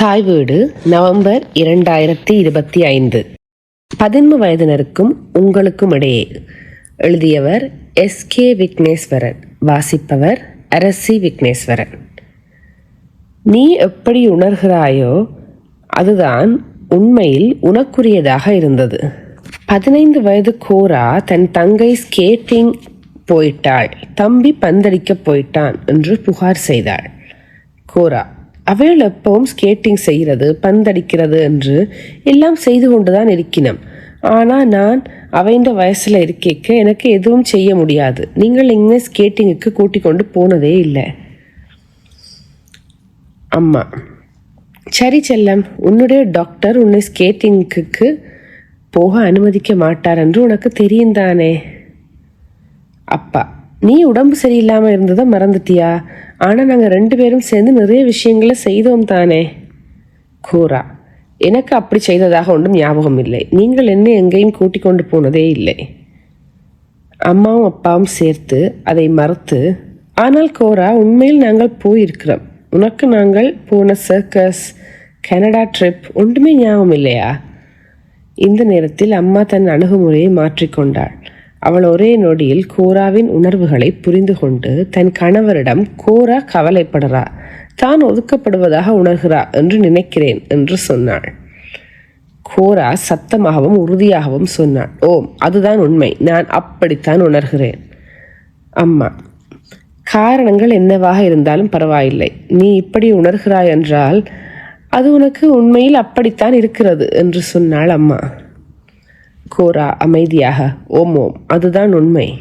தாய் வீடு நவம்பர் இரண்டாயிரத்தி இருபத்தி ஐந்து. பதின்ம வயதினருக்கும் உங்களுக்கும் இடையே எழுதியவர் எஸ் கே விக்னேஸ்வரன் வாசிப்பவர் அரசி விக்னேஸ்வரன். நீ எப்படி உணர்கிறாயோ அதுதான் உண்மையில் உனக்குரியதாக இருந்தது. பதினைந்து வயது கோரா தன் தங்கை ஸ்கேட்டிங் போயிட்டாள். தம்பி பந்தடிக்க போயிட்டான் என்று புகார் செய்தாள். கோரா அவள் எப்பவும் ஸ்கேட்டிங் செய்கிறது பந்தடிக்கிறது என்று எல்லாம் செய்து கொண்டுதான் இருக்கினோம் ஆனால் நான் அவைண்ட வயசில் இருக்க எனக்கு எதுவும் செய்ய முடியாது. நீங்கள் இங்கே ஸ்கேட்டிங்குக்கு கூட்டிக் கொண்டு போனதே இல்லை. அம்மா சரி செல்லம் உன்னுடைய டாக்டர் உன்னை ஸ்கேட்டிங்குக்கு போக அனுமதிக்க மாட்டார் என்று உனக்கு தெரியும் தானே? அப்பா நீ உடம்பு சரியில்லாமல் இருந்ததை மறந்துட்டியா? ஆனால் நாங்கள் ரெண்டு பேரும் சேர்ந்து நிறைய விஷயங்களை செய்தோம் தானே? கூரா எனக்கு அப்படி செய்ததாக ஒன்றும் ஞாபகம் இல்லை. நீங்கள் என்ன எங்கேயும் கூட்டிக் கொண்டு போனதே இல்லை. அம்மாவும் அப்பாவும் சேர்த்து அதை மறுத்து ஆனால் கோரா உண்மையில் நாங்கள் போயிருக்கிறோம். உனக்கு நாங்கள் போன சர்க்கஸ் கனடா ட்ரிப் ஒன்றுமே ஞாபகம் இல்லையா? இந்த நேரத்தில் அம்மா தன் அணுகுமுறையை மாற்றிக்கொண்டாள். அவள் ஒரே நொடியில் கோராவின் உணர்வுகளை புரிந்து கொண்டு தன் கணவரிடம் கோரா கவலைப்படுறா தான் ஒதுக்கப்படுவதாக உணர்கிறா என்று நினைக்கிறேன் என்று சொன்னாள். கோரா சத்தமாகவும் உறுதியாகவும் சொன்னாள். ஓம் அதுதான் உண்மை. நான் அப்படித்தான் உணர்கிறேன். அம்மா காரணங்கள் என்னவாக இருந்தாலும் பரவாயில்லை. நீ இப்படி உணர்கிறாய் என்றால் அது உனக்கு உண்மையில் அப்படித்தான் இருக்கிறது என்று சொன்னாள் அம்மா. கோரா அமைதியாக ஓம் ஓம் அதுதான் உண்மை.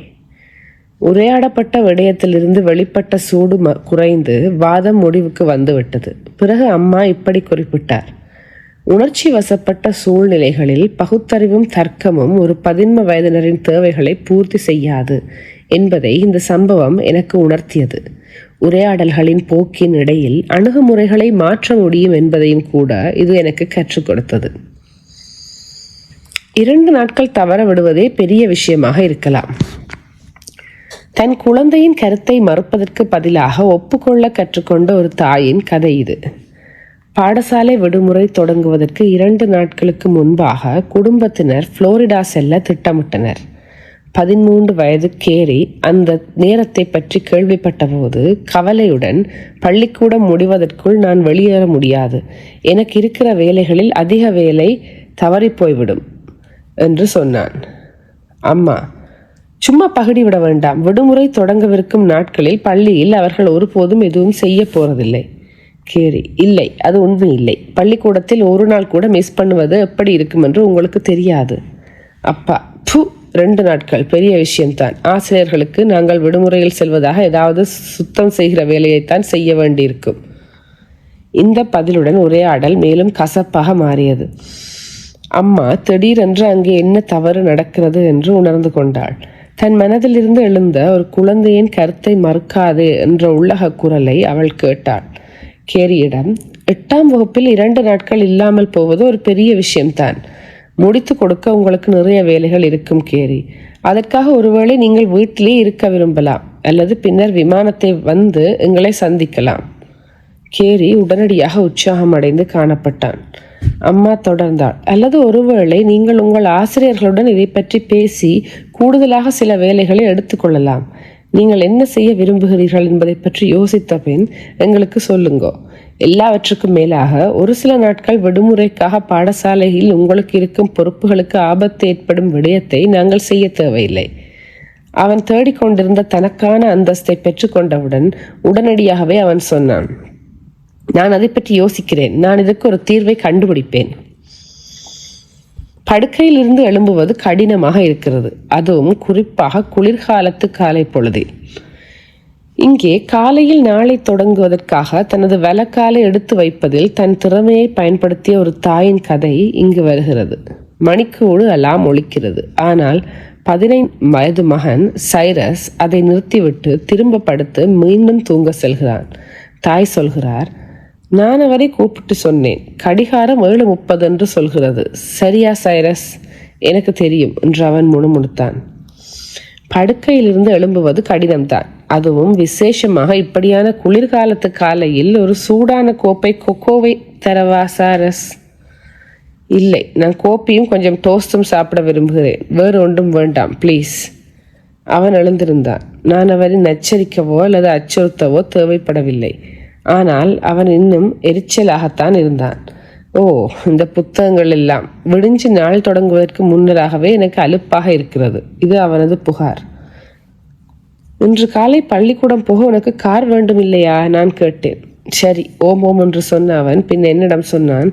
உரையாடப்பட்ட விடயத்திலிருந்து வெளிப்பட்ட சூடு குறைந்து வாதம் முடிவுக்கு வந்துவிட்டது. பிறகு அம்மா இப்படி குறிப்பிட்டார். உணர்ச்சி வசப்பட்ட சூழ்நிலைகளில் பகுத்தறிவும் தர்க்கமும் ஒரு பதின்ம வயதினரின் தேவைகளை பூர்த்தி செய்யாது என்பதை இந்த சம்பவம் எனக்கு உணர்த்தியது. உரையாடல்களின் போக்கின் இடையில் அணுகுமுறைகளை மாற்ற முடியும் என்பதையும் கூட இது எனக்கு கற்றுக் கொடுத்தது. இரண்டு நாட்கள் தவற விடுவதே பெரிய விஷயமாக இருக்கலாம். தன் குழந்தையின் கருத்தை மறுப்பதற்கு பதிலாக ஒப்புக்கொள்ள கற்றுக்கொண்ட ஒரு தாயின் கதை இது. பாடசாலை விடுமுறை தொடங்குவதற்கு இரண்டு நாட்களுக்கு முன்பாக குடும்பத்தினர் புளோரிடா செல்ல திட்டமிட்டனர். பதிமூன்று வயது கேரி அந்த நேரத்தை பற்றி கேள்விப்பட்டபோது கவலையுடன் பள்ளிக்கூடம் முடிவதற்குள் நான் வெளியேற முடியாது. எனக்கு இருக்கிற வேலைகளில் அதிக வேலை தவறி போய்விடும். என்று சொன்னான். அம்மா சும்மா பகடி விட வேண்டாம். விடுமுறை தொடங்கவிருக்கும் நாட்களில் பள்ளியில் அவர்கள் ஒருபோதும் எதுவும் செய்ய போறதில்லை. கேரி இல்லை அது உண்மை இல்லை. பள்ளிக்கூடத்தில் ஒரு நாள் கூட மிஸ் பண்ணுவது எப்படி இருக்கும் என்று உங்களுக்கு தெரியாது. அப்பா பு ரெண்டு நாட்கள் பெரிய விஷயம்தான். ஆசிரியர்களுக்கு நாங்கள் விடுமுறையில் செல்வதாக ஏதாவது சுத்தம் செய்கிற வேலையைத்தான் செய்ய வேண்டியிருக்கும். இந்த பதிலுடன் உரையாடல் மேலும் கசப்பாக மாறியது. அம்மா திடீரென்று அங்கே என்ன தவறு நடக்கிறது என்று உணர்ந்து கொண்டாள். தன் மனதிலிருந்து எழுந்த ஒரு குழந்தையின் கருத்தை மறுக்காது என்ற உள்ளக குரலை அவள் கேட்டாள். கேரியிடம் எட்டாம் வகுப்பில் இரண்டு நாட்கள் இல்லாமல் போவது ஒரு பெரிய விஷயம்தான். முடித்து கொடுக்க உங்களுக்கு நிறைய வேலைகள் இருக்கும் கேரி. அதற்காக ஒருவேளை நீங்கள் வீட்டிலே இருக்க விரும்பலாம் அல்லது பின்னர் விமானத்தை வந்து எங்களை சந்திக்கலாம். கேரி உடனடியாக உற்சாகம் அடைந்து காணப்பட்டான். அம்மா தொடர்ந்தாள். அல்லது ஒருவேளை நீங்கள் உங்கள் ஆசிரியர்களுடன் இதை பற்றி பேசி கூடுதலாக சில வேலைகளை எடுத்துக்கொள்ளலாம் நீங்கள் என்ன செய்ய விரும்புகிறீர்கள் என்பதை பற்றி யோசித்த பின் எங்களுக்கு சொல்லுங்கோ. எல்லாவற்றுக்கும் மேலாக ஒரு சில நாட்கள் விடுமுறைக்காக பாடசாலையில் உங்களுக்கு இருக்கும் பொறுப்புகளுக்கு ஆபத்து ஏற்படும் விடயத்தை நாங்கள் செய்ய தேவையில்லை. அவன் தேடிக்கொண்டிருந்த தனக்கான அந்தஸ்தை பெற்றுக்கொண்டவுடன் உடனடியாகவே அவன் சொன்னான். நான் அதை பற்றி யோசிக்கிறேன். நான் இதற்கு ஒரு தீர்வை கண்டுபிடிப்பேன். படுக்கையிலிருந்து எழும்புவது கடினமாக இருக்கிறது. அதுவும் குறிப்பாக குளிர்காலத்து காலை பொழுதே. இங்கே காலையில் நாளை தொடங்குவதற்காக தனது வலக்காலை எடுத்து வைப்பதில் தன் திறமையை பயன்படுத்திய ஒரு தாயின் கதை இங்கு வருகிறது. மணிக்கூடு அலாம் ஒழிக்கிறது ஆனால் பதினைந்து வயது மகன் சைரஸ் அதை நிறுத்திவிட்டு திரும்ப படுத்து மீண்டும் தூங்க செல்கிறான். தாய் சொல்கிறார் நான் அவரை கூப்பிட்டு சொன்னேன். கடிகாரம் ஏழு முப்பது என்று சொல்கிறது. சரியா சைரஸ்? எனக்கு தெரியும் என்று அவன் முணுமுணுத்தான். படுக்கையிலிருந்து எழும்புவது கடினம்தான். அதுவும் விசேஷமாக இப்படியான குளிர்காலத்து காலையில் ஒரு சூடான கோப்பை கொக்கோவை தரவா சாரஸ்? இல்லை நான் கோப்பியும் கொஞ்சம் டோஸ்டும் சாப்பிட விரும்புகிறேன். வேறு ஒன்றும் வேண்டாம் ப்ளீஸ் அவன் எழுந்திருந்தான். நான் அவரை நச்சரிக்கவோ அல்லது அச்சுறுத்தவோ தேவைப்படவில்லை. ஆனால் அவன் இன்னும் எரிச்சலாகத்தான் இருந்தான். ஓ இந்த புத்தகங்கள் எல்லாம் விடிஞ்சு நாள் தொடங்குவதற்கு முன்னராகவே எனக்கு அலுப்பாக இருக்கிறது. இது அவனது புகார். இன்று காலை பள்ளிக்கூடம் போக உனக்கு கார் வேண்டும் இல்லையா நான் கேட்டேன். சரி ஓம் ஓம் என்று சொன்ன அவன் பின் என்னிடம் சொன்னான்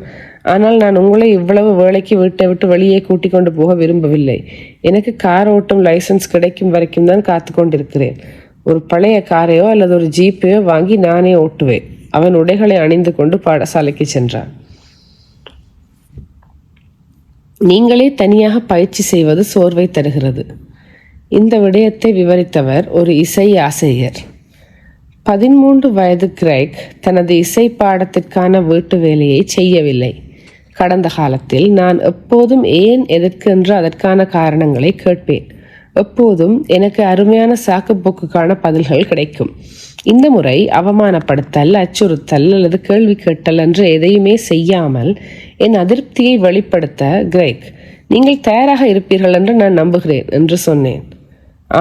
ஆனால் நான் உங்களை இவ்வளவு வேலைக்கு வீட்டை விட்டு வெளியே கூட்டிக் கொண்டு போக விரும்பவில்லை. எனக்கு கார் ஓட்டும் லைசன்ஸ் கிடைக்கும் வரைக்கும் தான் காத்து கொண்டிருக்கிறேன். ஒரு பழைய காரையோ அல்லது ஒரு ஜீப்பையோ வாங்கி நானே ஓட்டுவேன். அவன் உடைகளை அணிந்து கொண்டு பாடசாலைக்கு சென்றான். நீங்களே தனியாக பயிற்சி செய்வது சோர்வை தருகிறது. இந்த விடயத்தை விவரித்தவர் ஒரு இசை ஆசிரியர். பதிமூன்று வயது கிரைக் தனது இசை பாடத்திற்கான வீட்டு வேலையை செய்யவில்லை. கடந்த காலத்தில் நான் எப்போதும் ஏன் எதற்கென்று அதற்கான காரணங்களை கேட்பேன். எப்போதும் எனக்கு அருமையான சாக்குப்போக்குக்கான பதில்கள் கிடைக்கும். இந்த முறை அவமானப்படுத்தல் அச்சுறுத்தல் அல்லது கேள்வி கேட்டல் என்று எதையுமே செய்யாமல் என் அதிருப்தியை வெளிப்படுத்த கிரேக் நீங்கள் தயாராக இருப்பீர்கள் என்று நான் நம்புகிறேன் என்று சொன்னேன்.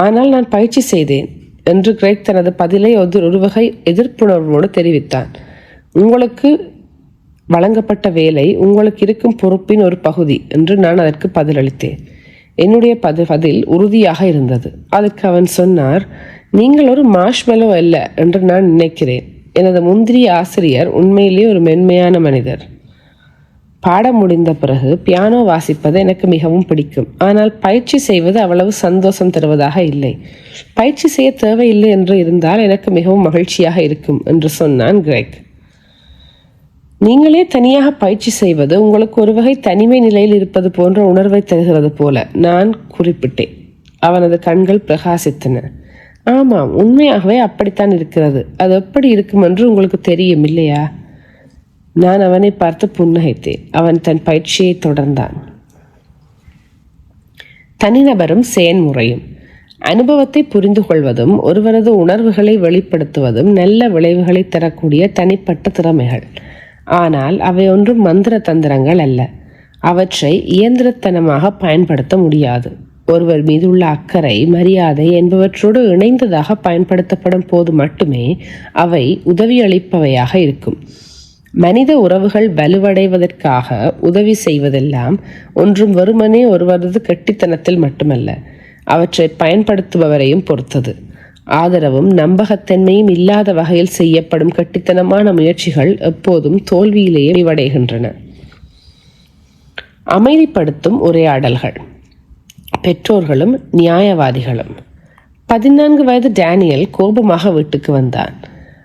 ஆனால் நான் பயிற்சி செய்தேன் என்று கிரேக் தனது பதிலை ஒரு வகை எதிர்ப்புணர்வோடு தெரிவித்தான். உங்களுக்கு வழங்கப்பட்ட வேலை உங்களுக்கு இருக்கும் பொறுப்பின் ஒரு பகுதி என்று நான் அதற்கு பதிலளித்தேன். என்னுடைய பது பதில் உறுதியாக இருந்தது. அதுக்கு அவன் சொன்னார் நீங்கள் ஒரு மாஷ்மெலோ அல்ல என்று நான் நினைக்கிறேன். எனது முந்திரி ஆசிரியர் உண்மையிலேயே ஒரு மென்மையான மனிதர். பாடம் முடிந்த பிறகு பியானோ வாசிப்பது எனக்கு மிகவும் பிடிக்கும். ஆனால் பயிற்சி செய்வது அவ்வளவு சந்தோஷம் தருவதாக இல்லை. பயிற்சி செய்ய தேவையில்லை என்று இருந்தால் எனக்கு மிகவும் மகிழ்ச்சியாக இருக்கும் என்று சொன்னான் கிரேக். நீங்களே தனியாக பயிற்சி செய்வது உங்களுக்கு ஒரு வகை தனிமை நிலையில் இருப்பது போன்ற உணர்வை தருகிறது போல நான் குறிப்பிட்டேன். அவனது கண்கள் பிரகாசித்தன. ஆமாம் உண்மையாகவே அப்படித்தான் இருக்கிறது. அது எப்படி இருக்கும் என்று உங்களுக்கு தெரியும் இல்லையா? நான் அவனை பார்த்து புன்னகைத்தேன். அவன் தன் பயிற்சியை தொடர்ந்தான். தனிநபரும் செயன்முறையும். அனுபவத்தை புரிந்து கொள்வதும் ஒருவரது உணர்வுகளை வெளிப்படுத்துவதும் நல்ல விளைவுகளை தரக்கூடிய தனிப்பட்ட திறமைகள். ஆனால் அவை ஒன்றும் மந்திர தந்திரங்கள் அல்ல. அவற்றை இயந்திரத்தனமாக பயன்படுத்த முடியாது. ஒருவர் மீது உள்ள அக்கறை மரியாதை என்பவற்றோடு இணைந்ததாக பயன்படுத்தப்படும் போது மட்டுமே அவை உதவியளிப்பவையாக இருக்கும். மனித உறவுகள் வலுவடைவதற்காக உதவி செய்வதெல்லாம் ஒன்றும் வெறுமனே ஒருவரது கெட்டித்தனத்தில் மட்டுமல்ல அவற்றை பயன்படுத்துபவரையும் பொறுத்தது. ஆதரவும் நம்பகத்தன்மையும் இல்லாத வகையில் செய்யப்படும் கட்டித்தனமான முயற்சிகள் எப்போதும் தோல்வியிலேயே விவடைகின்றன அமைதிப்படுத்தும் உரையாடல்கள். பெற்றோர்களும் நியாயவாதிகளும். பதினான்கு வயது டேனியல் கோபமாக வீட்டுக்கு வந்தான்.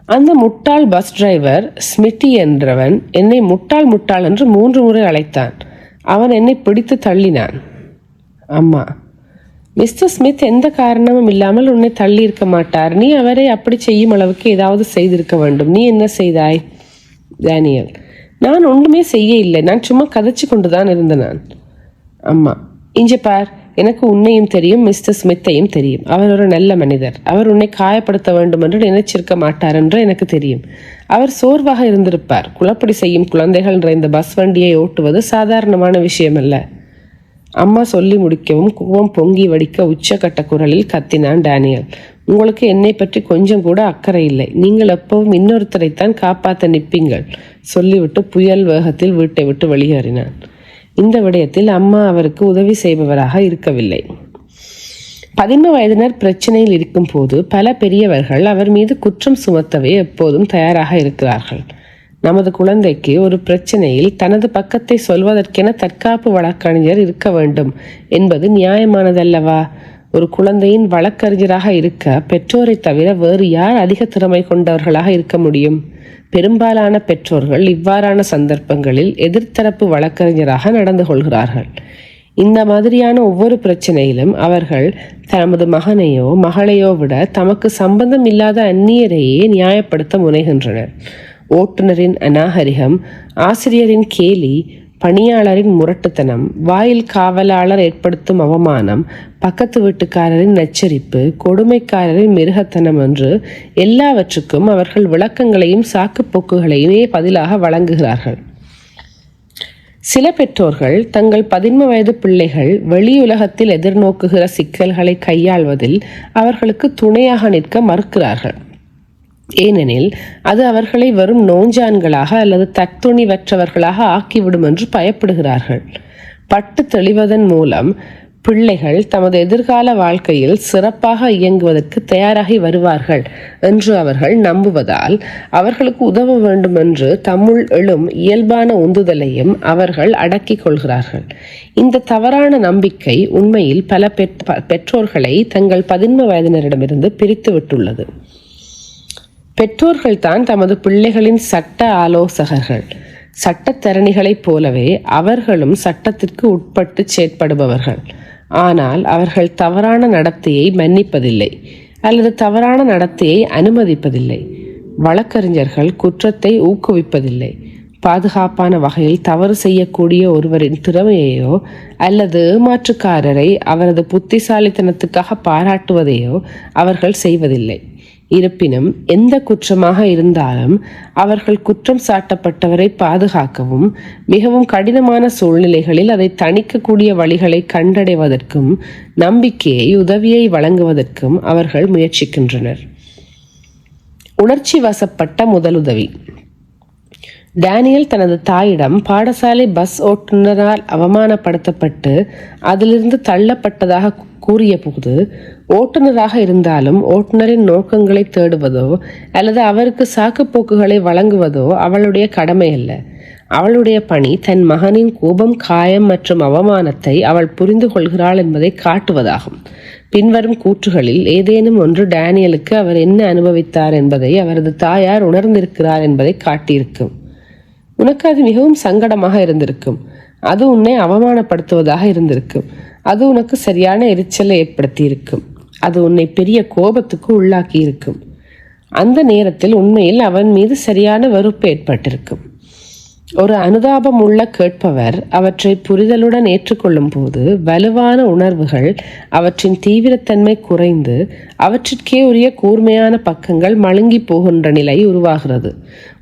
அந்த முட்டாள் பஸ் டிரைவர் ஸ்மிட்டி என்றவன் என்னை முட்டாள் முட்டாள் என்று மூன்று முறை அழைத்தான். அவன் என்னை பிடித்து தள்ளினான். அம்மா மிஸ்டர் ஸ்மித் எந்த காரணமும் இல்லாமல் உன்னை தள்ளி இருக்க மாட்டார். நீ அவரை அப்படி செய்யும் அளவுக்கு ஏதாவது செய்திருக்க வேண்டும். நீ என்ன செய்தாய்? டேனியல் நான் ஒன்றுமே செய்ய இல்லை நான் சும்மா கதைச்சு கொண்டுதான் இருந்தேன் நான். அம்மா இஞ்ச பார். எனக்கு உன்னையும் தெரியும் மிஸ்டர் ஸ்மித்தையும் தெரியும். அவர் ஒரு நல்ல மனிதர். அவர் உன்னை காயப்படுத்த வேண்டும் என்று நினைச்சிருக்க மாட்டார் என்று எனக்கு தெரியும். அவர் சோர்வாக இருந்திருப்பார். குளப்படி செய்யும் குழந்தைகள் நிறைந்த பஸ் வண்டியை ஓட்டுவது சாதாரணமான விஷயம் அல்ல அம்மா சொல்லி முடிக்கவும் கோவம் பொங்கி வடிக்க உச்சக்கட்ட குரலில் கத்தினான் டேனியல். உங்களுக்கு என்னை பற்றி கொஞ்சம் கூட அக்கறை இல்லை. நீங்கள் எப்பவும் இன்னொருத்தரைத்தான் காப்பாற்ற நிற்பீங்கள் சொல்லிவிட்டு புயல் வேகத்தில் வீட்டை விட்டு வெளியேறினான். இந்த விடயத்தில் அம்மா அவருக்கு உதவி செய்பவராக இருக்கவில்லை. பதின்ம வயதினர் பிரச்சனையில் இருக்கும் போது பல பெரியவர்கள் அவர் மீது குற்றம் சுமத்தவே எப்போதும் தயாராக இருக்கிறார்கள். நமது குழந்தைக்கு ஒரு பிரச்சனையில் தனது பக்கத்தை சொல்வதற்கென தற்காப்பு வழக்கறிஞர் இருக்க வேண்டும் என்பது நியாயமானதல்லவா? ஒரு குழந்தையின் வழக்கறிஞராக இருக்க பெற்றோரை தவிர வேறு யார் அதிக திறமை கொண்டவர்களாக இருக்க முடியும்? பெரும்பாலான பெற்றோர்கள் இவ்வாறான சந்தர்ப்பங்களில் எதிர்த்தரப்பு வழக்கறிஞராக நடந்து கொள்கிறார்கள். இந்த மாதிரியான ஒவ்வொரு பிரச்சனையிலும் அவர்கள் தமது மகனையோ மகளையோ விட தமக்கு சம்பந்தம் இல்லாத அந்நியரையே நியாயப்படுத்த முனைகின்றனர். ஓட்டுநரின் அநாகரிகம் ஆசிரியரின் கேலி பணியாளரின் முரட்டுத்தனம் வாயில் காவலாளர் ஏற்படுத்தும் அவமானம் பக்கத்து வீட்டுக்காரரின் நச்சரிப்பு கொடுமைக்காரரின் மிருகத்தனம் என்று எல்லாவற்றுக்கும் அவர்கள் விளக்கங்களையும் சாக்குப்போக்குகளையுமே பதிலாக வழங்குகிறார்கள். சில பெற்றோர்கள் தங்கள் பதின்ம வயது பிள்ளைகள் வெளியுலகத்தில் எதிர்நோக்குகிற சிக்கல்களை கையாள்வதில் அவர்களுக்கு துணையாக நிற்க மறுக்கிறார்கள். ஏனெனில் அது அவர்களை வரும் நோஞ்சான்களாக அல்லது தத்துணிவற்றவர்களாக ஆக்கிவிடும் என்று பயப்படுகிறார்கள். பட்டு தெளிவதன் மூலம் பிள்ளைகள் தமது எதிர்கால வாழ்க்கையில் சிறப்பாக இயங்குவதற்கு தயாராகி வருவார்கள் என்று அவர்கள் நம்புவதால் அவர்களுக்கு உதவ வேண்டும் என்று தம்முள் எழும் இயல்பான உந்துதலையும் அவர்கள் அடக்கிக் கொள்கிறார்கள். இந்த தவறான நம்பிக்கை உண்மையில் பல பெற்றோர்களை தங்கள் பதின்ம வயதினரிடமிருந்து பிரித்து விட்டுள்ளது. பெற்றோர்கள் தான் தமது பிள்ளைகளின் சட்ட ஆலோசகர்கள். சட்டத்தரணிகளைப் போலவே அவர்களும் சட்டத்திற்கு உட்பட்டு செயற்படுபவர்கள். ஆனால் அவர்கள் தவறான நடத்தையை மன்னிப்பதில்லை அல்லது தவறான நடத்தையை அனுமதிப்பதில்லை. வழக்கறிஞர்கள் குற்றத்தை ஊக்குவிப்பதில்லை. பாதுகாப்பான வகையில் தவறு செய்யக்கூடிய ஒருவரின் திறமையையோ அல்லது ஏமாற்றுக்காரரை அவரது புத்திசாலித்தனத்துக்காக பாராட்டுவதையோ அவர்கள் செய்வதில்லை. இருப்பினும் எந்த குற்றமாக இருந்தாலும் அவர்கள் குற்றம் சாட்டப்பட்டவரை பாதுகாக்கவும் மிகவும் கடினமான சூழ்நிலைகளில் அதை தணிக்கக்கூடிய வழிகளை கண்டடைவதற்கும் நம்பிக்கையை உதவியை வழங்குவதற்கும் அவர்கள் முயற்சிக்கின்றனர். உணர்ச்சி வசப்பட்ட முதலுதவி. டேனியல் தனது தாயிடம் பாடசாலை பஸ் ஓட்டுநரால் அவமானப்படுத்தப்பட்டு அதிலிருந்து தள்ளப்பட்டதாக கூறிய போது ஓட்டுநராக இருந்தாலும் ஓட்டுநரின் நோக்கங்களை தேடுவதோ அல்லது அவருக்கு சாக்குப்போக்குகளை வழங்குவதோ அவளுடைய கடமை அல்ல அவளுடைய பணி தன் மகனின் கோபம் காயம் மற்றும் அவமானத்தை அவள் புரிந்து கொள்கிறாள் என்பதை காட்டுவதாகும். பின்வரும் கூற்றுகளில் ஏதேனும் ஒன்று டேனியலுக்கு அவர் என்ன அனுபவித்தார் என்பதை அவரது தாயார் உணர்ந்திருக்கிறார் என்பதை காட்டியிருக்கும். உனக்கு அது மிகவும் சங்கடமாக இருந்திருக்கும். அது உன்னை அவமானப்படுத்துவதாக இருந்திருக்கும். அது உனக்கு சரியான எரிச்சலை ஏற்படுத்தியிருக்கும். அது உன்னை பெரிய கோபத்துக்கு உள்ளாக்கி இருக்கும் அந்த நேரத்தில் உண்மையில் அவன் மீது சரியான வெறுப்பு ஏற்பட்டிருக்கும். ஒரு அனுதாபம் உள்ள கேட்பவர் அவற்றை புரிதலுடன் ஏற்றுக்கொள்ளும் போது வலுவான உணர்வுகள் அவற்றின் தீவிரத்தன்மை குறைந்து அவற்றிற்கே உரிய கூர்மையான பக்கங்கள் மழுங்கி போகின்ற நிலை உருவாகிறது.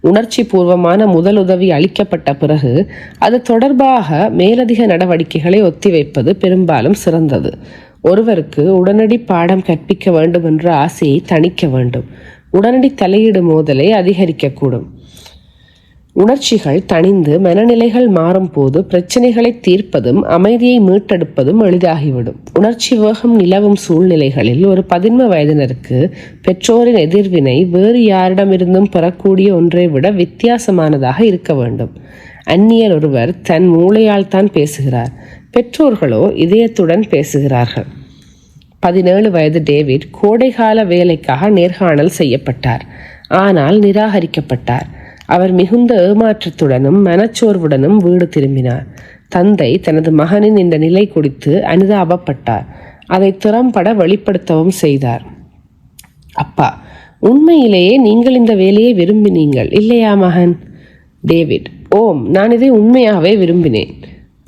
உணர்ச்சி பூர்வமான முதலுதவி அளிக்கப்பட்ட பிறகு அது தொடர்பாக மேலதிக நடவடிக்கைகளை ஒத்திவைப்பது பெரும்பாலும் சிறந்தது. ஒருவருக்கு உடனடி பாடம் கற்பிக்க வேண்டும் என்ற ஆசையை தணிக்க வேண்டும். உடனடி தலையீடு மோதலை அதிகரிக்கக்கூடும். உணர்ச்சிகள் தணிந்து மனநிலைகள் மாறும் போது பிரச்சனைகளை தீர்ப்பதும் அமைதியை மீட்டெடுப்பதும் எளிதாகிவிடும். உணர்ச்சி வேகம் நிலவும் சூழ்நிலைகளில் ஒரு பதின்ம வயதினருக்கு பெற்றோரின் எதிர்வினை வேறு யாரிடமிருந்தும் பெறக்கூடிய ஒன்றை விட வித்தியாசமானதாக இருக்க வேண்டும். அந்நியர் ஒருவர் தன் மூளையால் தான் பேசுகிறார். பெற்றோர்களோ இதயத்துடன் பேசுகிறார்கள். பதினேழு வயது டேவிட் கோடைகால வேலைக்காக நேர்காணல் செய்யப்பட்டார். ஆனால் நிராகரிக்கப்பட்டார். அவர் மிகுந்த ஏமாற்றத்துடனும் மனச்சோர்வுடனும் வீடு திரும்பினார். தந்தை தனது மகனின் இந்த நிலை குறித்து அனுதாபப்பட்டார். அதை திறம்பட வெளிப்படுத்தவும் செய்தார். அப்பா உண்மையிலேயே நீங்கள் இந்த வேலையை விரும்பினீங்கள் இல்லையா மகன்? டேவிட் ஓம் நான் இதை உண்மையாகவே விரும்பினேன்.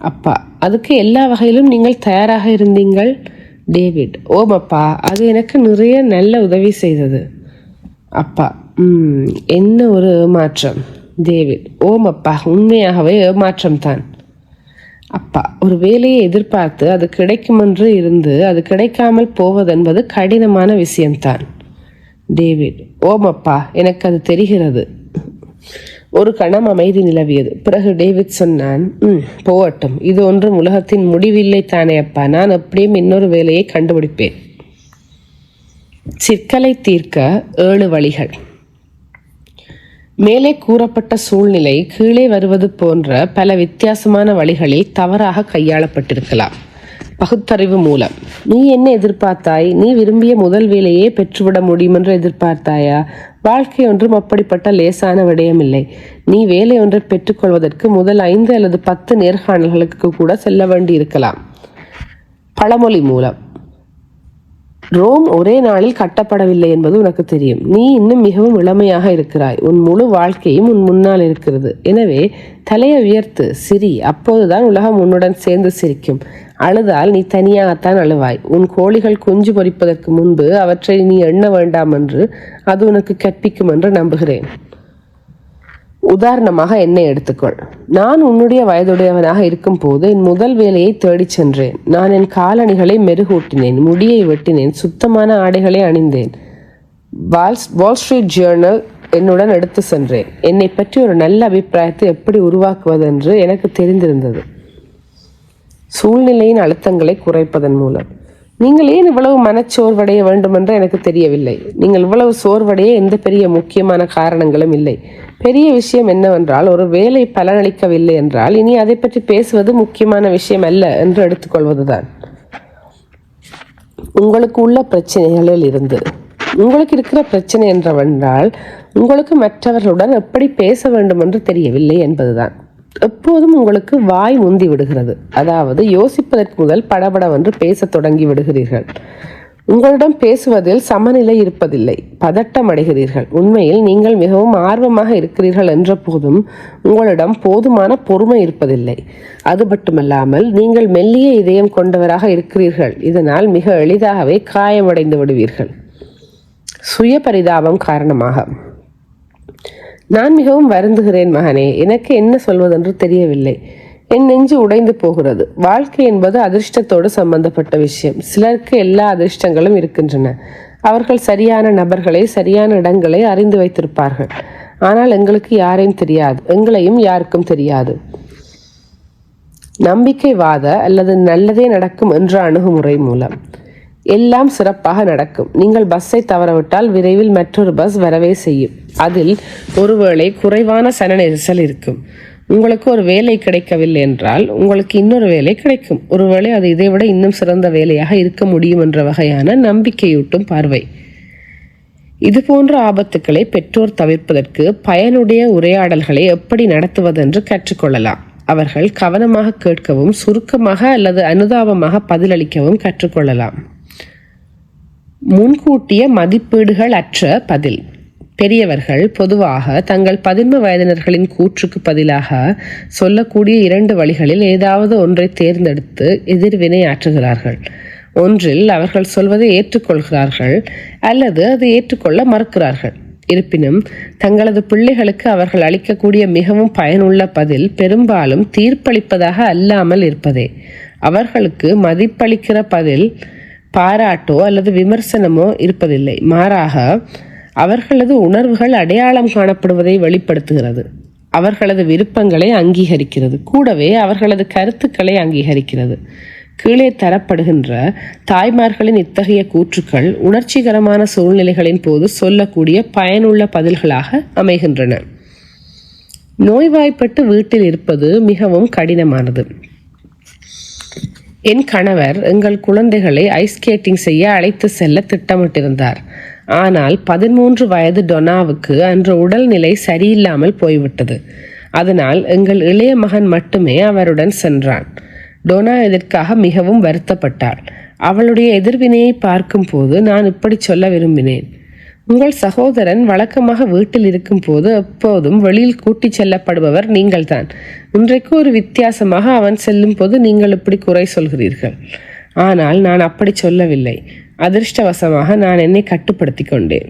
அப்பா அதுக்கு எல்லா வகையிலும் நீங்கள் தயாராக இருந்தீங்கள். டேவிட் ஓம் அப்பா அது எனக்கு நிறைய நல்ல உதவி செய்தது. அப்பா என்ன ஒரு ஏமாற்றம். டேவிட் ஓம் அப்பா உண்மையாகவே ஏமாற்றம் தான் அப்பா ஒரு வேலையை எதிர்பார்த்து அது கிடைக்குமென்று இருந்து அது கிடைக்காமல் போவதென்பது கடினமான விஷயம்தான். டேவிட் ஓம் அப்பா எனக்கு அது தெரிகிறது. ஒரு கணம் அமைதி நிலவியது. பிறகு டேவிட் சொன்னான் ம் போகட்டும். இது ஒன்றும் உலகத்தின் முடிவில்லை தானே அப்பா. நான் எப்படியும் இன்னொரு வேலையை கண்டுபிடிப்பேன். சிக்கலை தீர்க்க ஏழு வழிகள். மேலே கூறப்பட்ட சூழ்நிலை கீழே வருவது போன்ற பல வித்தியாசமான வழிகளில் தவறாக கையாளப்பட்டிருக்கலாம். பகுத்தறிவு மூலம். நீ என்ன எதிர்பார்த்தாய்? நீ விரும்பிய முதல் வேலையே பெற்றுவிட முடியும் என்று எதிர்பார்த்தாயா? வாழ்க்கை ஒன்றும் அப்படிப்பட்ட லேசான விடயமில்லை. நீ வேலை ஒன்றை பெற்றுக்கொள்வதற்கு முதல் ஐந்து அல்லது பத்து நேர்காணல்களுக்கு கூட செல்ல வேண்டி இருக்கலாம் பழமொழி மூலம். ரோம் ஒரே நாளில் கட்டப்படவில்லை என்பது உனக்கு தெரியும். நீ இன்னும் மிகவும் இளமையாக இருக்கிறாய். உன் முழு வாழ்க்கையும் உன் முன்னால் இருக்கிறது. எனவே தலையை உயர்த்து சிரி. அப்போதுதான் உலகம் உன்னுடன் சேர்ந்து சிரிக்கும். அழுதால் நீ தனியாகத்தான் அழுவாய். உன் கோழிகள் குஞ்சு பொரிப்பதற்கு முன்பு அவற்றை நீ எண்ண வேண்டாம் என்று அது உனக்கு கற்பிக்கும் என்று நம்புகிறேன். உதாரணமாக என்னை எடுத்துக்கொள். நான் உன்னுடைய வயதுடையவனாக இருக்கும் போது என் முதல் வேலையை தேடிச் சென்றேன். நான் என் காலணிகளை மெருகூட்டினேன் முடியை வெட்டினேன் சுத்தமான ஆடைகளை அணிந்தேன். வால் வால் ஸ்ட்ரீட் ஜேர்னல் என்னுடன் எடுத்து சென்றேன். என்னை பற்றி ஒரு நல்ல அபிப்பிராயத்தை எப்படி உருவாக்குவதென்று எனக்கு தெரிந்திருந்தது. சூழ்நிலையின் அழுத்தங்களை குறைப்பதன் மூலம். நீங்கள் ஏன் இவ்வளவு மனச்சோர்வடைய வேண்டும் என்று எனக்கு தெரியவில்லை. நீங்கள் இவ்வளவு சோர்வடைய எந்த பெரிய முக்கியமான காரணங்களும் இல்லை. பெரிய விஷயம் என்னவென்றால் ஒரு வேலை பலனளிக்கவில்லை என்றால் இனி அதை பற்றி பேசுவது முக்கியமான விஷயம் அல்ல என்று எடுத்துக்கொள்வதுதான் உங்களுக்கு உள்ள பிரச்சனைகளில் இருந்து உங்களுக்கு இருக்கிற பிரச்சனை என்றவென்றால் உங்களுக்கு மற்றவர்களுடன் எப்படி பேச வேண்டும் என்று தெரியவில்லை என்பதுதான். எப்போதும் உங்களுக்கு வாய் முந்தி விடுகிறது. அதாவது யோசிப்பதற்கு முதல் படபடவென்று பேசத் தொடங்கி விடுகிறீர்கள். உங்களிடம் பேசுவதில் சமநிலை இருப்பதில்லை. பதட்டம் அடைகிறீர்கள். உண்மையில் நீங்கள் மிகவும் ஆர்வமாக இருக்கிறீர்கள் என்ற போதும் உங்களிடம் போதுமான பொறுமை இருப்பதில்லை. அது மட்டுமல்லாமல் நீங்கள் மெல்லிய இதயம் கொண்டவராக இருக்கிறீர்கள். இதனால் மிக எளிதாகவே காயமடைந்து விடுவீர்கள். சுய பரிதாபம் காரணமாக. நான் மிகவும் வருந்துகிறேன் மகனே. எனக்கு என்ன சொல்வதென்று தெரியவில்லை. என் நெஞ்சு உடைந்து போகிறது. வாழ்க்கை என்பது அதிர்ஷ்டத்தோடு சம்பந்தப்பட்ட விஷயம். சிலருக்கு எல்லா அதிர்ஷ்டங்களும் இருக்கின்றன. அவர்கள் சரியான நபர்களை சரியான இடங்களை அறிந்து வைத்திருப்பார்கள். ஆனால் எங்களுக்கு யாரையும் தெரியாது. எங்களையும் யாருக்கும் தெரியாது. நம்பிக்கைவாத அல்லது நல்லதே நடக்கும் என்ற அணுகுமுறை மூலம். எல்லாம் சிறப்பாக நடக்கும். நீங்கள் பஸ்ஸை தவறவிட்டால் விரைவில் மற்றொரு பஸ் வரவே செய்யும். அதில் ஒருவேளை குறைவான சன நெரிசல் இருக்கும். உங்களுக்கு ஒரு வேலை கிடைக்கவில்லை என்றால் உங்களுக்கு இன்னொரு வேலை கிடைக்கும். ஒருவேளை அது இதைவிட இன்னும் சிறந்த வேலையாக இருக்க முடியும் என்ற வகையான நம்பிக்கையூட்டும் பார்வை. இது போன்ற ஆபத்துக்களை பெற்றோர் தவிர்ப்பதற்கு பயனுடைய உரையாடல்களை எப்படி நடத்துவதென்று கற்றுக்கொள்ளலாம். அவர்கள் கவனமாக கேட்கவும் சுருக்கமாக அல்லது அனுதாபமாக பதிலளிக்கவும் கற்றுக்கொள்ளலாம். முன்கூட்டிய மதிப்பீடுகள் அற்ற பதில். பெரியவர்கள் பொதுவாக தங்கள் பதின்ம வயதினர்களின் கூற்றுக்கு பதிலாக சொல்லக்கூடிய இரண்டு வழிகளில் ஏதாவது ஒன்றை தேர்ந்தெடுத்து எதிர்வினை ஆற்றுகிறார்கள் ஒன்றில் அவர்கள் சொல்வதை ஏற்றுக்கொள்கிறார்கள் அல்லது அதை ஏற்றுக்கொள்ள மறுக்கிறார்கள். இருப்பினும் தங்களது பிள்ளைகளுக்கு அவர்கள் அளிக்கக்கூடிய மிகவும் பயனுள்ள பதில் பெரும்பாலும் தீர்ப்பளிப்பதாக அல்லாமல் இருப்பதே. அவர்களுக்கு மதிப்பளிக்கிற பதில் பாராட்டோ அல்லது விமர்சனமோ இருப்பதில்லை. மாறாக அவர்களது உணர்வுகள் அடையாளம் காணப்படுவதை வெளிப்படுத்துகிறது. அவர்களது விருப்பங்களை அங்கீகரிக்கிறது. கூடவே அவர்களது கருத்துக்களை அங்கீகரிக்கிறது. கீழே தரப்படுகின்ற தாய்மார்களின் இத்தகைய கூற்றுக்கள் உணர்ச்சிகரமான சூழ்நிலைகளின் போது சொல்லக்கூடிய பயனுள்ள பதில்களாக அமைகின்றன. நோய்வாய்ப்பட்டு வீட்டில் இருப்பது மிகவும் கடினமானது. என் கணவர் எங்கள் குழந்தைகளை ஐஸ் ஸ்கேட்டிங் செய்ய அழைத்து செல்ல திட்டமிட்டிருந்தார். ஆனால் பதிமூன்று வயது டொனாவுக்கு அன்று உடல்நிலை சரியில்லாமல் போய்விட்டது. அதனால் எங்கள் இளைய மகன் மட்டுமே அவருடன் சென்றான். டொனா இதற்காக மிகவும் வருத்தப்பட்டாள். அவளுடைய எதிர்வினையை பார்க்கும்போது நான் இப்படி சொல்ல விரும்பினேன். உங்கள் சகோதரன் வழக்கமாக வீட்டில் இருக்கும் போது எப்போதும் வெளியில் கூட்டிச் செல்லப்படுபவர் நீங்கள்தான். இன்றைக்கு ஒரு வித்தியாசமாக அவன் செல்லும் போது நீங்கள் இப்படி குறை சொல்கிறீர்கள். ஆனால் நான் அப்படி சொல்லவில்லை. அதிர்ஷ்டவசமாக நான் என்னை கட்டுப்படுத்தி கொண்டேன்.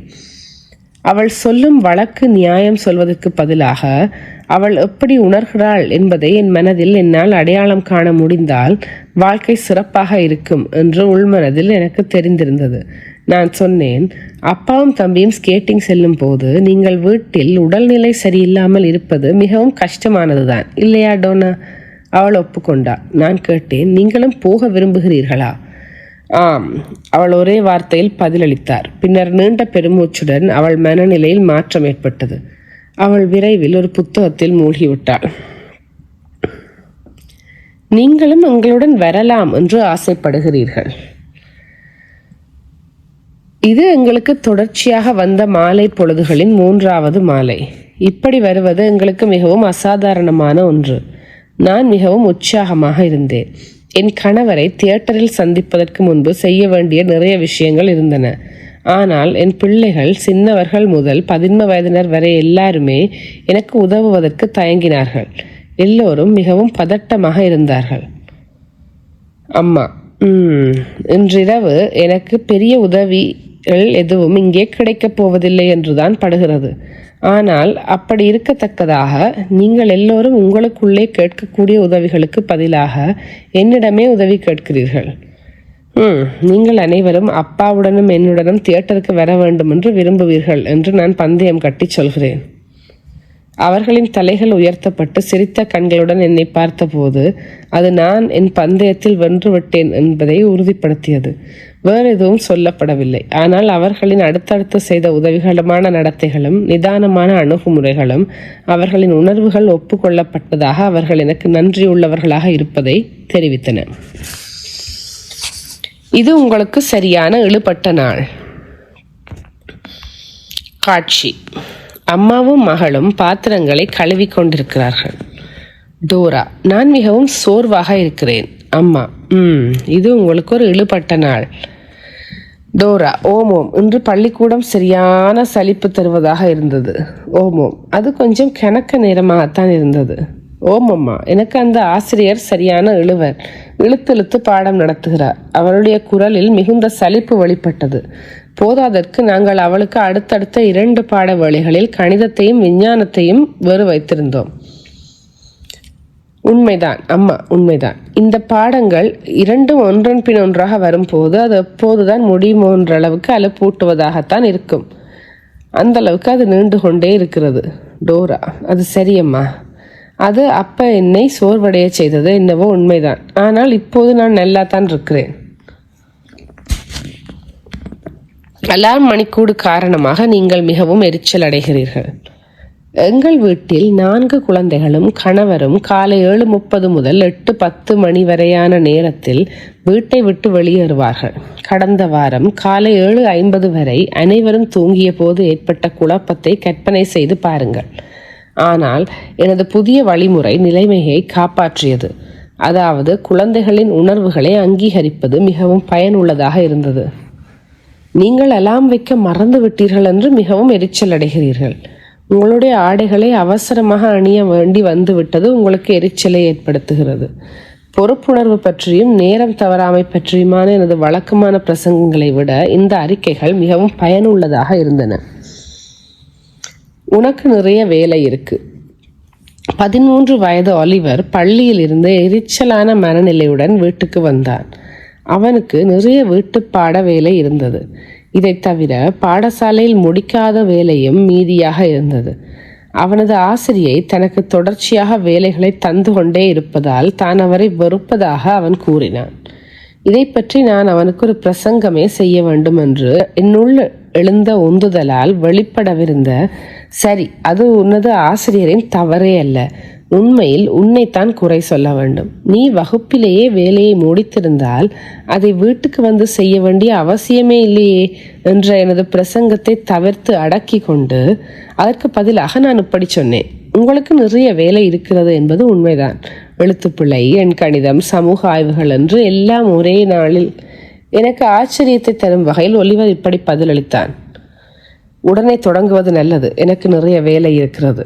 அவள் சொல்லும் வழக்கு நியாயம் சொல்வதற்கு பதிலாக அவள் எப்படி உணர்கிறாள் என்பதை என் மனதில் என்னால் அடையாளம் காண முடிந்தால் வாழ்க்கை சிறப்பாக இருக்கும் என்று உள்மனதில் எனக்கு தெரிந்திருந்தது. நான் சொன்னேன் அப்பாவும் தம்பியும் ஸ்கேட்டிங் செல்லும் போது நீங்கள் வீட்டில் உடல்நிலை சரியில்லாமல் இருப்பது மிகவும் கஷ்டமானதுதான். இல்லையா டோனா? அவள் ஒப்புக்கொண்டா. நான் கேட்டேன் நீங்களும் போக விரும்புகிறீர்களா? ஆம். அவள் ஒரே வார்த்தையில் பதிலளித்தார். பின்னர் நீண்ட பெருமூச்சுடன் அவள் மனநிலையில் மாற்றம் ஏற்பட்டது. அவள் விரைவில் ஒரு புத்தகத்தில் மூழ்கிவிட்டாள். நீங்களும் எங்களுடன் வரலாம் என்று ஆசைப்படுகிறீர்கள். இது எங்களுக்கு தொடர்ச்சியாக வந்த மாலை பொழுதுகளின் மூன்றாவது மாலை. இப்படி வருவது எங்களுக்கு மிகவும் அசாதாரணமான ஒன்று. நான் மிகவும் உற்சாகமாக இருந்தேன். என் கணவரை தியேட்டரில் சந்திப்பதற்கு முன்பு செய்ய வேண்டிய நிறைய விஷயங்கள் இருந்தன. ஆனால் என் பிள்ளைகள் சின்னவர்கள் முதல் பதின்ம வயதினர் வரை எல்லாருமே எனக்கு உதவுவதற்கு தயங்கினார்கள். எல்லோரும் மிகவும் பதட்டமாக இருந்தார்கள். அம்மா இன்றிரவு எனக்கு பெரிய உதவி உதவிகள் எதுவும் இங்கே கிடைக்கப் போவதில்லை என்றுதான் படுகிறது. ஆனால் அப்படி இருக்கத்தக்கதாக நீங்கள் எல்லோரும் உங்களுக்குள்ளே கேட்கக்கூடிய உதவிகளுக்கு பதிலாக என்னிடமே உதவி கேட்கிறீர்கள். ம் நீங்கள் அனைவரும் அப்பாவுடனும் என்னுடனும் தியேட்டருக்கு வர வேண்டும் என்று விரும்புவீர்கள் என்று நான் பந்தயம் கட்டி சொல்கிறேன். அவர்களின் தலைகள் உயர்த்தப்பட்டு சிரித்த கண்களுடன் என்னை பார்த்தபோது அது நான் என் பந்தயத்தில் வென்று விட்டேன் என்பதை உறுதிப்படுத்தியது. வேறு எதுவும் சொல்லப்படவில்லை. ஆனால் அவர்களின் அடுத்தடுத்து செய்த உதவிகளுமான நடத்தைகளும் நிதானமான அணுகுமுறைகளும் அவர்களின் உணர்வுகள் ஒப்புக்கொள்ளப்பட்டதாக அவர்கள் எனக்கு நன்றியுள்ளவர்களாக இருப்பதை தெரிவித்தன. இது உங்களுக்கு சரியான இழுபட்ட நாள். காட்சி. அம்மாவும் மகளும் பாத்திரங்களை கழுவி கொண்டிருக்கிறார்கள். டோரா நான் மிகவும் சோர்வாக இருக்கிறேன். அம்மா ம் இது உங்களுக்கு ஒரு இழுபட்ட நாள். டோரா ஓமோம் இன்று பள்ளிக்கூடம் சரியான சலிப்பு தருவதாக இருந்தது. ஓமோம் அது கொஞ்சம் கிணக்க நேரமாகத்தான் இருந்தது. ஓமம்மா எனக்கு அந்த ஆசிரியர் சரியான இழுவர். இழுத்து பாடம் நடத்துகிறார். அவருடைய குரலில் மிகுந்த சலிப்பு வெளிப்பட்டது. போதாதற்கு நாங்கள் அவளுக்கு அடுத்தடுத்த இரண்டு பாட வேளைகளில் கணிதத்தையும் விஞ்ஞானத்தையும் வெறு வைத்திருந்தோம் உண்மைதான். அம்மா உண்மைதான். இந்த பாடங்கள் இரண்டும் ஒன்றன் பின் ஒன்றாக வரும்போது அது எப்போதுதான் முடியுமோன்ற அளவுக்கு அலுப்பூட்டுவதாகத்தான் இருக்கும். அந்த அளவுக்கு அது நீண்டு கொண்டே இருக்கிறது. டோரா அது சரியம்மா. அது அப்ப என்னை சோர்வடைய செய்தது என்னவோ உண்மைதான். ஆனால் இப்போது நான் நல்லா தான் இருக்கிறேன். அலார்ம் மணிக்கூடு காரணமாக நீங்கள் மிகவும் எரிச்சல் அடைகிறீர்கள். எங்கள் வீட்டில் நான்கு குழந்தைகளும் கணவரும் காலை ஏழு முப்பது முதல் எட்டு பத்து மணி வரையான நேரத்தில் வீட்டை விட்டு வெளியேறுவார்கள். கடந்த வாரம் காலை ஏழு ஐம்பது வரை அனைவரும் தூங்கிய போது ஏற்பட்ட குழப்பத்தை கற்பனை செய்து பாருங்கள். ஆனால் எனது புதிய வழிமுறை நிலைமையை காப்பாற்றியது. அதாவது குழந்தைகளின் உணர்வுகளை அங்கீகரிப்பது மிகவும் பயனுள்ளதாக இருந்தது. நீங்கள் அலாம் வைக்க மறந்து விட்டீர்கள் என்று மிகவும் எரிச்சல் அடைகிறீர்கள் உங்களுடைய ஆடைகளை அவசரமாக அணிய வேண்டி வந்துவிட்டது உங்களுக்கு எரிச்சலை ஏற்படுத்துகிறது. பொறுப்புணர்வு பற்றியும் நேரம் தவறாமை பற்றியுமான எனது வழக்கமான பிரசங்கங்களை விட இந்த அறிக்கைகள் மிகவும் பயனுள்ளதாக இருந்தன. உனக்கு நிறைய வேலை இருக்கு. பதிமூன்று வயது ஒலிவர் பள்ளியில் இருந்து எரிச்சலான மனநிலையுடன் வீட்டுக்கு வந்தான் அவனுக்கு நிறைய வீட்டுப்பாட வேலை இருந்தது. இதை தவிர பாடசாலையில் முடிக்காத வேலையும் மீதியாக இருந்தது. அவனது ஆசிரியை தனக்கு தொடர்ச்சியாக வேலைகளை தந்து கொண்டே இருப்பதால் தான் அவரை வெறுப்பதாக அவன் கூறினான். இதை பற்றி நான் அவனுக்கு ஒரு பிரசங்கமே செய்ய வேண்டும் என்று என்னுள் எழுந்த உந்துதலால் வெளிப்படவிருந்த சரி அது உனது ஆசிரியரின் தவறே அல்ல. உண்மையில் உன்னைத்தான் குறை சொல்ல வேண்டும். நீ வகுப்பிலேயே வேலையை முடித்திருந்தால் அதை வீட்டுக்கு வந்து செய்ய வேண்டிய அவசியமே இல்லையே என்ற எனது பிரசங்கத்தை தவிர்த்து அடக்கி கொண்டு அதற்கு பதிலாக நான் இப்படி சொன்னேன். உங்களுக்கு நிறைய வேலை இருக்கிறது என்பது உண்மைதான். எழுத்துப்பிள்ளை என் கணிதம் சமூக ஆய்வுகள் என்று எல்லாம் ஒரே நாளில் எனக்கு ஆச்சரியத்தை தரும் வகையில் ஒலிவர் இப்படி பதிலளித்தான். உடனே தொடங்குவது நல்லது. எனக்கு நிறைய வேலை இருக்கிறது.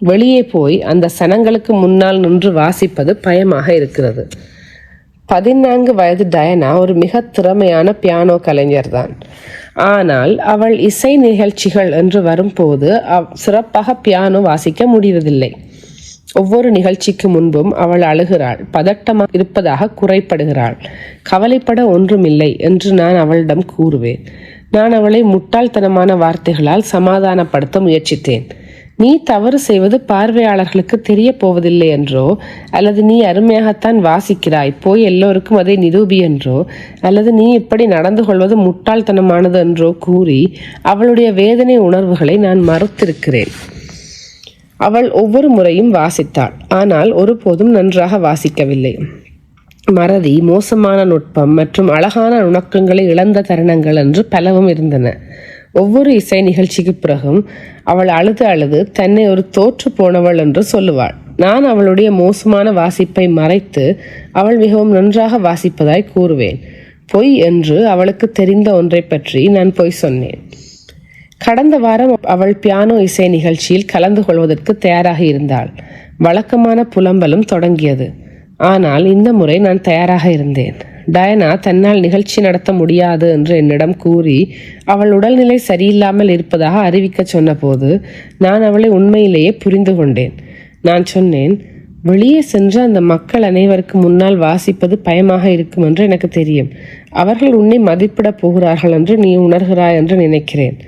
வெளியே போய் அந்த சனங்களுக்கு முன்னால் நின்று வாசிப்பது பயமாக இருக்கிறது. பதினான்கு வயது டயனா ஒரு மிக திறமையான பியானோ கலைஞர்தான் ஆனால் அவள் இசை நிகழ்ச்சிகள் என்று வரும்போது அவ் சிறப்பாக பியானோ வாசிக்க முடிவதில்லை. ஒவ்வொரு நிகழ்ச்சிக்கு முன்பும் அவள் அழுகிறாள் பதட்டமாக இருப்பதாக குறைப்படுகிறாள். கவலைப்பட ஒன்றுமில்லை என்று நான் அவளிடம் கூறுவேன். நான் அவளை முட்டாள்தனமான வார்த்தைகளால் சமாதானப்படுத்த முயற்சித்தேன். நீ தவறு செய்வது பார்வையாளர்களுக்கு தெரிய போவதில்லை என்றோ அல்லது நீ அருமையாகத்தான் வாசிக்கிறாய் போய் எல்லோருக்கும் அதை நிரூபி என்றோ அல்லது நீ இப்படி நடந்து கொள்வது முட்டாள்தனமானது என்றோ கூறி அவளுடைய வேதனை உணர்வுகளை நான் மறுத்திருக்கிறேன். அவள் ஒவ்வொரு முறையும் வாசித்தாள். ஆனால் ஒருபோதும் நன்றாக வாசிக்கவில்லை. மறதி மோசமான நுட்பம் மற்றும் அழகான நுணுக்கங்களை இழந்த தருணங்கள் என்று பலவும் இருந்தன. ஒவ்வொரு இசை நிகழ்ச்சிக்கு பிறகும் அவள் அழுது அழுது தன்னை ஒரு தோற்று போனவள் என்று சொல்லுவாள். நான் அவளுடைய மோசமான வாசிப்பை மறைத்து அவள் மிகவும் நன்றாக வாசிப்பதாய் கூறுவேன். பொய் என்று அவளுக்கு தெரிந்த ஒன்றை பற்றி நான் பொய் சொன்னேன். கடந்த வாரம் அவள் பியானோ இசை நிகழ்ச்சியில் கலந்து கொள்வதற்கு தயாராக இருந்தாள். வழக்கமான புலம்பலும் தொடங்கியது. ஆனால் இந்த முறை நான் தயாராக இருந்தேன். டயனா தன்னால் நிகழ்ச்சி நடத்த முடியாது என்று என்னிடம் கூறி அவள் உடல்நிலை சரியில்லாமல் இருப்பதாக அறிவிக்க சொன்னபோது நான் அவளை உண்மையிலேயே புரிந்து கொண்டேன். நான் சொன்னேன் வெளியே சென்று அந்த மக்கள் அனைவருக்கு முன்னால் வாசிப்பது பயமாக இருக்கும் என்று எனக்கு தெரியும். அவர்கள் உன்னை மதிப்பிடப் போகிறார்கள் என்று நீ உணர்கிறாய் என்று நினைக்கிறேன்.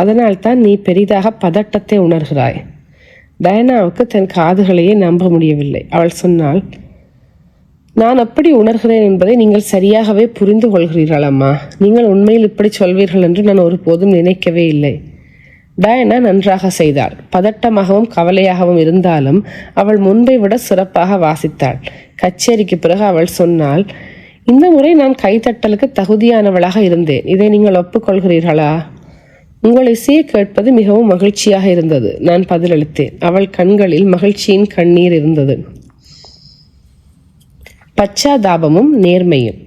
அதனால் தான் நீ பெரிதாக பதட்டத்தை உணர்கிறாய் டயனாவுக்கு தன் காதுகளையே நம்ப முடியவில்லை. அவள் சொன்னாள் நான் அப்படி உணர்கிறேன் என்பதை நீங்கள் சரியாகவே புரிந்து கொள்கிறீர்கள் அம்மா நீங்கள் உண்மையில் இப்படி சொல்வீர்கள் என்று நான் ஒருபோதும் நினைக்கவே இல்லை. டயனா நன்றாக செய்தாள். பதட்டமாகவும் கவலையாகவும் இருந்தாலும் அவள் முன்பை விட சிறப்பாக வாசித்தாள். கச்சேரிக்கு பிறகு அவள் சொன்னாள் இந்த முறை நான் கைத்தட்டலுக்கு தகுதியானவளாக இருந்தேன். இதை நீங்கள் ஒப்புக்கொள்கிறீர்களா? உங்கள் இசையை கேட்பது மிகவும் மகிழ்ச்சியாக இருந்தது நான் பதிலளித்தேன். அவள் கண்களில் மகிழ்ச்சியின் கண்ணீர் இருந்தது. பச்சாதாபமும் நேர்மையும்.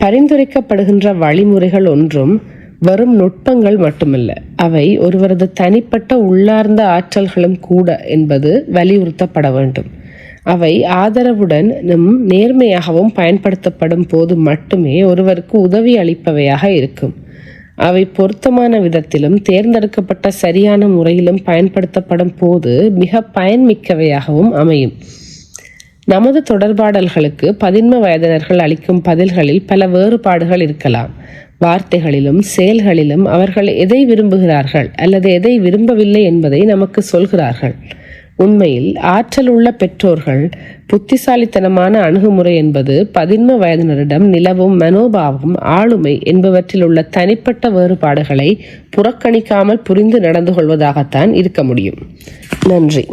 பரிந்துரைக்கப்படுகின்ற வழிமுறைகள் ஒன்றும் வரும் நுட்பங்கள் மட்டுமல்ல. அவை ஒருவரது தனிப்பட்ட உள்ளார்ந்த ஆற்றல்களும் கூட என்பது வலியுறுத்தப்பட வேண்டும். அவை ஆதரவுடனும் நேர்மையாகவும் பயன்படுத்தப்படும் போது மட்டுமே ஒருவருக்கு உதவி அளிப்பவையாக இருக்கும். அவை பொருத்தமான விதத்திலும் தேர்ந்தெடுக்கப்பட்ட சரியான முறையிலும் பயன்படுத்தப்படும் போது மிக பயன்மிக்கவையாகவும் அமையும். நமது தொடர்பாடல்களுக்கு பதின்ம வயதினர்கள் அளிக்கும் பதில்களில் பல வேறுபாடுகள் இருக்கலாம். வார்த்தைகளிலும் செயல்களிலும் அவர்கள் எதை விரும்புகிறார்கள் அல்லது எதை விரும்பவில்லை என்பதை நமக்கு சொல்கிறார்கள். உண்மையில் ஆற்றல் உள்ள பெற்றோர்கள் புத்திசாலித்தனமான அணுகுமுறை என்பது பதின்ம வயதினரிடம் நிலவும் மனோபாவம் ஆளுமை என்பவற்றில் உள்ள தனிப்பட்ட வேறுபாடுகளை புறக்கணிக்காமல் புரிந்து நடந்து கொள்வதாகத்தான் இருக்க முடியும். நன்றி.